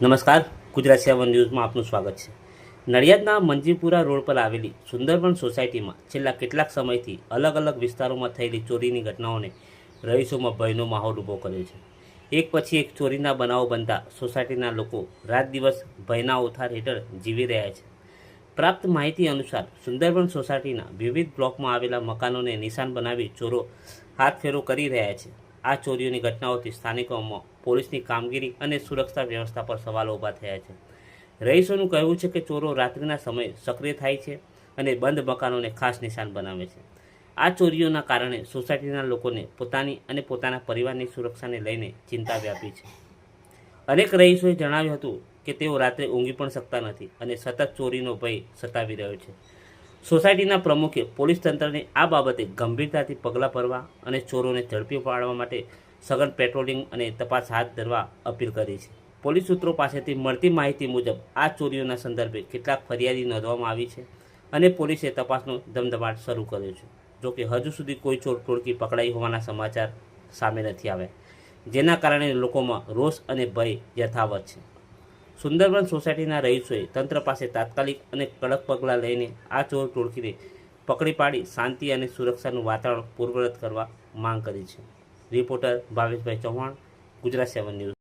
નમસ્કાર, ગુજરાત સેવન ન્યૂઝમાં આપનું સ્વાગત છે. નડિયાદના મંજીપુરા રોડ પર આવેલી સુંદરબન સોસાયટીમાં છેલ્લા કેટલાક સમયથી અલગ અલગ વિસ્તારોમાં થયેલી ચોરીની ઘટનાઓને રહીશોમાં ભયનો માહોલ ઊભો કર્યો છે. એક પછી એક ચોરીના બનાવો બનતા સોસાયટીના લોકો રાત દિવસ ભયના ઓથાર હેઠળ જીવી રહ્યા છે. પ્રાપ્ત માહિતી અનુસાર સુંદરબન સોસાયટીના વિવિધ બ્લોકમાં આવેલા મકાનોને નિશાન બનાવી ચોરો હાથફેરો કરી રહ્યા છે. આ ચોરીઓની ઘટનાઓથી સ્થાનિકોમાં પોલીસની કામગીરી અને સુરક્ષા વ્યવસ્થા પર સવાલો ઊભા થયા છે. રહીશોનું કહેવું છે કે ચોરો રાત્રિના સમયે સક્રિય થાય છે અને બંધ મકાનોને ખાસ નિશાન બનાવે છે. આ ચોરીઓના કારણે સોસાયટીના લોકોને પોતાની અને પોતાના પરિવારની સુરક્ષાને લઈને ચિંતા વ્યાપી છે. અનેક રહીશોએ જણાવ્યું હતું કે તેઓ રાત્રે ઊંઘી પણ શકતા નથી અને સતત ચોરીનો ભય સતાવી રહ્યો છે. સોસાયટીના પ્રમુખે પોલીસ તંત્રને આ બાબતે ગંભીરતાથી પગલાં ભરવા અને ચોરોને ઝડપી પાડવા માટે સઘન પેટ્રોલિંગ અને તપાસ હાથ ધરવા અપીલ કરી છે. પોલીસ સૂત્રો પાસેથી મળતી માહિતી મુજબ આ ચોરીઓના સંદર્ભે કેટલાક ફરિયાદી નોંધવામાં આવી છે અને પોલીસે તપાસનો ધમધમાટ શરૂ કર્યો છે. જોકે હજુ સુધી કોઈ ચોર ટોળકી પકડાઈ હોવાના સમાચાર સામે નથી આવ્યા, જેના કારણે લોકોમાં રોષ અને ભય યથાવત છે. સુંદરબન સોસાયટીના રહીશોએ તંત્ર પાસે તાત્કાલિક અને કડક પગલાં લઈને આ ચોર ટોળકીને પકડી પાડી શાંતિ અને સુરક્ષાનું વાતાવરણ પૂર્વરત કરવા માંગ કરી છે. Reporter Bhaveshbhai Chauhan, Gujarat seven news.